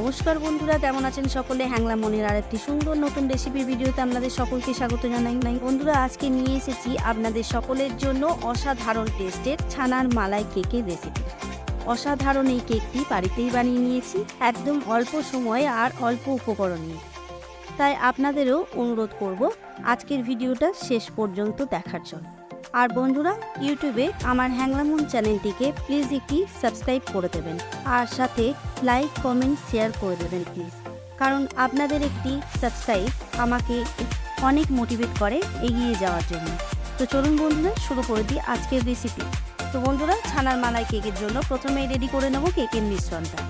নমস্কার বন্ধুরা, কেমন আছেন সকলে? হ্যাংলা মনের আর একটি সুন্দর নতুন রেসিপির ভিডিওতে আপনাদের সকলকে স্বাগত জানাই। নাই, বন্ধুরা, আজকে নিয়ে এসেছি আপনাদের সকলের জন্য অসাধারণ টেস্টের ছানার মালাই কেকের রেসিপি অসাধারণ এই কেকটি বাড়িতেই বানিয়ে নিয়েছি, একদম অল্প সময়ে আর অল্প উপকরণে। তাই আপনাদেরও অনুরোধ করব, আজকের ভিডিওটা শেষ পর্যন্ত দেখার জন্য। আর বন্ধুরা, ইউটিউবে আমার হ্যাংলামুন চ্যানেলটিকে প্লিজ একটি সাবস্ক্রাইব করে দেবেন। আর সাথে লাইক কমেন্ট শেয়ার করে দেবেন প্লিজ কারণ আপনাদের একটি সাবস্ক্রাইব আমাকে অনেক মোটিভেট করে এগিয়ে যাওয়ার জন্য। তো চলুন বন্ধুরা, শুরু করে দিই আজকের রেসিপি তো বন্ধুরা, ছানার মালাই কেকের জন্য প্রথমে রেডি করে নেব কেকের মিশ্রণটা।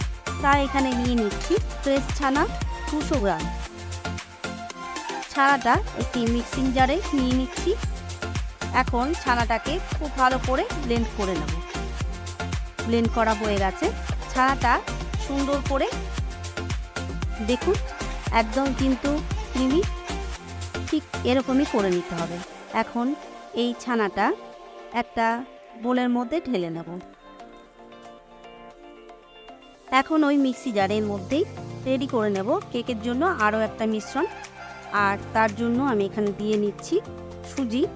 তা এখানে নিয়ে নিচ্ছি ফ্রেশ ছানা দুশো গ্রাম। ছানাটা একটি মিক্সিং জারে নিয়ে নিচ্ছি। এখন ছানাটাকে খুব ভালো করে ব্লেন্ড করে নেব। ব্লেন্ড করা হয়ে গেছে। ছানাটা সুন্দর করে দেখুন, একদম কিন্তু ক্রিমি, ঠিক এরকমই করে নিতে হবে। এখন এই ছানাটা একটা বোলের মধ্যে ঢেলে নেব। এখন ওই মিক্সি জারের মধ্যেই রেডি করে নেব। কেকের জন্য আরও একটা মিশ্রণ। আর তার জন্য আমি এখানে দিয়ে নিচ্ছি সুজি।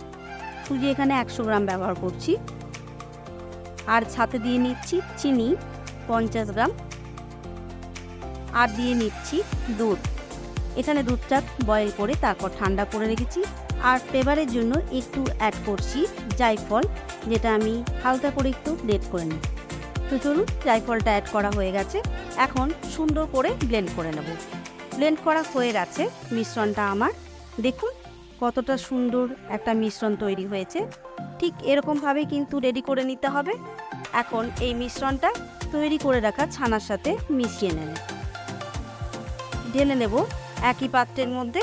সুজি এখানে একশো গ্রাম ব্যবহার করছি। আর সাথে দিয়ে নিচ্ছি চিনি, পঞ্চাশ গ্রাম। আর দিয়ে নিচ্ছি দুধ। এখানে দুধটা বয়েল করে তারপর ঠান্ডা করে রেখেছি। আর ফ্লেভারের জন্য একটু অ্যাড করছি জায়ফল, যেটা আমি হালকা করে একটু ব্লেন্ড করে নিই। তো চলুন, জায়ফলটা অ্যাড করা হয়ে গেছে। এখন সুন্দর করে ব্লেন্ড করে নেব। ব্লেন্ড করা হয়ে গেছে, মিশ্রণটা আমার। দেখুন কতটা সুন্দর একটা মিশ্রণ তৈরি হয়েছে। ঠিক এরকমভাবে কিন্তু রেডি করে নিতে হবে। এখন এই মিশ্রণটা তৈরি করে রাখা ছানার সাথে মিশিয়ে নেব। ঢেলে নেব একই পাত্রের মধ্যে।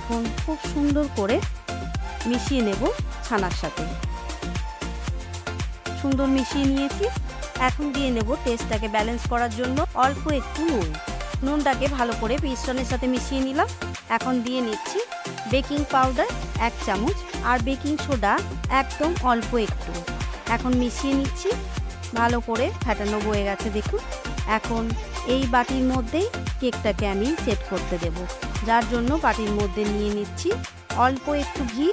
এখন খুব সুন্দর করে মিশিয়ে নেব ছানার সাথে। সুন্দর মিশিয়ে নিয়েছি। এখন দিয়ে নেব টেস্টটাকে ব্যালেন্স করার জন্য অল্প একটু নুন। নুনটাকে ভালো করে মিশ্রণের সাথে মিশিয়ে নিলাম। এখন দিয়ে নিচ্ছি বেকিং পাউডার এক চামচ আর বেকিং সোডা একদম অল্প একটু। এখন মিশিয়ে নিচ্ছি, ভালো করে ফ্যাটানো বয়ে গেছে দেখুন। এখন এই বাটির মধ্যেই কেকটাকে আমি সেট করতে দেব। যার জন্য বাটির মধ্যে নিয়ে নিচ্ছি অল্প একটু ঘি।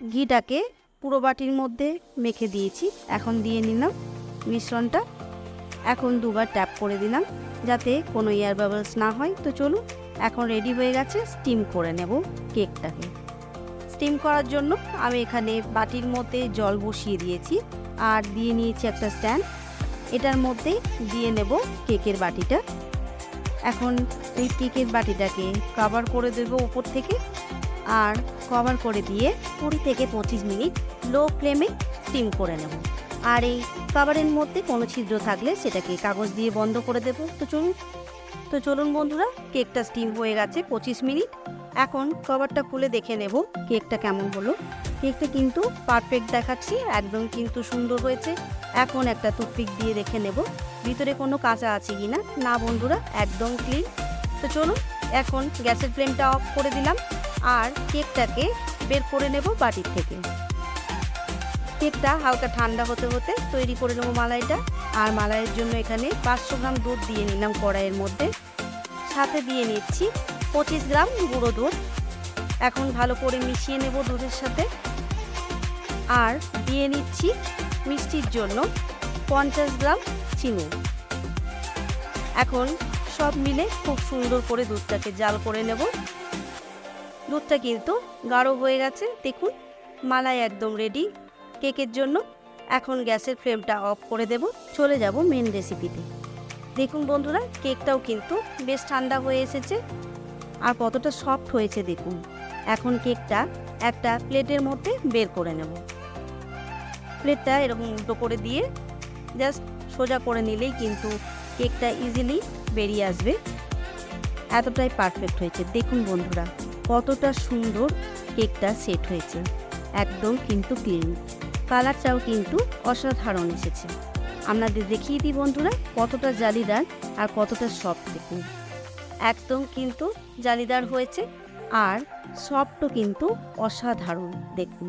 ঘিটাকে পুরো বাটির মধ্যে মেখে দিয়েছি। এখন দিয়ে নিলাম মিশ্রণটা। এখন দুবার ট্যাপ করে দিলাম, যাতে কোনো এয়ার বাবলস না হয়। তো চলুন, এখন রেডি হয়ে গেছে স্টিম করে নেব কেকটাকে স্টিম করার জন্য আমি এখানে বাটির মধ্যে জল বসিয়ে দিয়েছি, আর দিয়ে নিয়েছি একটা স্ট্যান্ড এটার মধ্যে দিয়ে নেব কেকের বাটিটা। এখন এই কেকের বাটিটাকে কভার করে দেবো উপর থেকে, আর কভার করে দিয়ে কুড়ি থেকে পঁচিশ মিনিট লো ফ্লেমে স্টিম করে নেব। আর এই কভারের মধ্যে কোনো ছিদ্র থাকলে সেটাকে কাগজ দিয়ে বন্ধ করে দেব। তো চলুন তো চলুন বন্ধুরা, কেকটা স্টিম হয়ে গেছে পঁচিশ মিনিট। এখন কভারটা খুলে দেখে নেব কেকটা কেমন হলো। কেকটা কিন্তু পারফেক্ট দেখাচ্ছি, একদম কিন্তু সুন্দর হয়েছে। এখন একটা টুথপিক দিয়ে দেখে নেব, ভিতরে কোনো কাঁচা আছে কি না না বন্ধুরা, একদম ক্লিন তো চলুন, এখন গ্যাসের ফ্লেমটা অফ করে দিলাম। আর কেকটাকে বের করে নেব বাটির থেকে। কেকটা হালকা ঠান্ডা হতে হতে তৈরি করে নেব মালাইটা। আর মালাইয়ের জন্য এখানে পাঁচশো গ্রাম দুধ দিয়ে নিলাম কড়াইয়ের মধ্যে। সাথে দিয়ে নিচ্ছি পঁচিশ গ্রাম গুঁড়ো দুধ। এখন ভালো করে মিশিয়ে নেব দুধের সাথে। আর দিয়ে নিচ্ছি মিষ্টির জন্য পঞ্চাশ গ্রাম চিনি। এখন সব মিলে খুব সুন্দর করে দুধটাকে জাল করে নেব। দুধটা কিন্তু গাঢ় হয়ে গেছে। দেখুন, মালাই একদম রেডি কেকের জন্য। এখন গ্যাসের ফ্লেমটা অফ করে দেব। চলে যাব মেন রেসিপিতে দেখুন বন্ধুরা, কেকটাও কিন্তু বেশ ঠান্ডা হয়ে এসেছে আর কতটা সফট হয়েছে দেখুন। এখন কেকটা একটা প্লেটের মধ্যে বের করে নেব। প্লেটটা এরকম উল্টো করে দিয়ে জাস্ট সোজা করে নিলেই কিন্তু কেকটা ইজিলি বেরিয়ে আসবে। এতটাই পারফেক্ট হয়েছে। দেখুন বন্ধুরা, কতটা সুন্দর কেকটা সেট হয়েছে। একদম কিন্তু ক্লিন কালারটাও কিন্তু অসাধারণ এসেছে। আপনাদের দেখিয়ে দিই বন্ধুরা কতটা জালিদার আর কতটা সফট দেখুন। একদম কিন্তু জালিদার হয়েছে আর সফটও কিন্তু অসাধারণ দেখুন।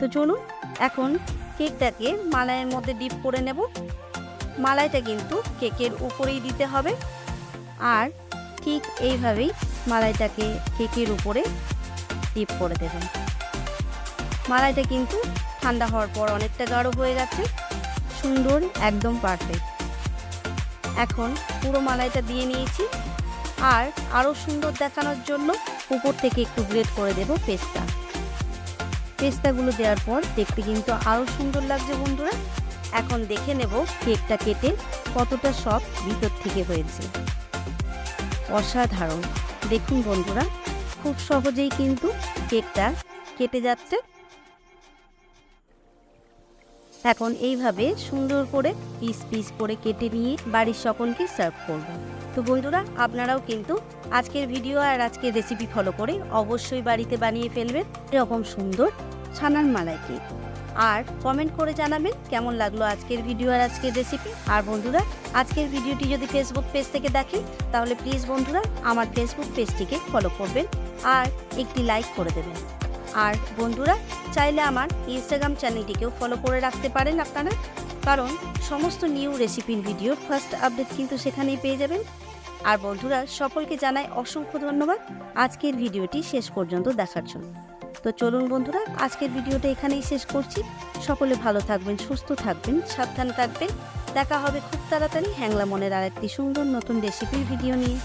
তো চলুন এখন কেকটাকে মালাইয়ের মধ্যে ডিপ করে নেব। মালাইটা কিন্তু কেকের উপরেই দিতে হবে আর ঠিক এইভাবেই মালাইটাকে কেকের উপরে ডিপ করে দেবেন। মালাইটা কিন্তু ঠান্ডা হওয়ার পর অনেকটা গাঢ় হয়ে গেছে। সুন্দর, একদম পারফেক্ট এখন পুরো মালাইটা দিয়ে নিয়েছি। আর আরও সুন্দর দেখানোর জন্য উপর থেকে একটু গ্রেট করে দেব পেস্তা। পেস্তাগুলো দেওয়ার পর দেখতে কিন্তু আরও সুন্দর লাগছে বন্ধুরা। এখন দেখে নেব কেকটা কেটে কতটা সব ভিতর থেকে হয়েছে। অসাধারণ। দেখুন বন্ধুরা, খুব সহজেই কিন্তু কেকটা কেটে যাচ্ছে। এখন এইভাবে সুন্দর করে পিস পিস করে কেটে নিয়ে বাড়ির সকলকে সার্ভ করব। তো বন্ধুরা, আপনারাও কিন্তু আজকের ভিডিও আর আজকের রেসিপি ফলো করে অবশ্যই বাড়িতে বানিয়ে ফেলবেন এরকম সুন্দর ছানার মালাই কেক আর কমেন্ট করে জানাবেন কেমন লাগল আজকের ভিডিও আর আজকের রেসিপি আর বন্ধুরা, আজকের ভিডিওটি যদি ফেসবুক পেজ থেকে দেখেন তাহলে প্লিজ বন্ধুরা, আমার ফেসবুক পেজটিকে ফলো করবেন আর একটি লাইক করে দেবেন। আর বন্ধুরা, চাইলে আমার ইনস্টাগ্রাম চ্যানেলটিকেও ফলো করে রাখতে পারেন আপনারা। কারণ সমস্ত নিউ রেসিপির ভিডিওর ফার্স্ট আপডেট কিন্তু সেখানেই পেয়ে যাবেন। আর বন্ধুরা, সকলকে জানাই অসংখ্য ধন্যবাদ। আজকের ভিডিওটি শেষ পর্যন্ত দেখার জন্য। তো চলুন বন্ধুরা, আজকের ভিডিওটা এখানেই শেষ করছি। সকলে ভালো থাকবেন, সুস্থ থাকবেন, সাবধানে থাকবেন। দেখা হবে খুব তাড়াতাড়ি হ্যাংলা মনের আর একটি সুন্দর নতুন রেসিপির ভিডিও নিয়ে।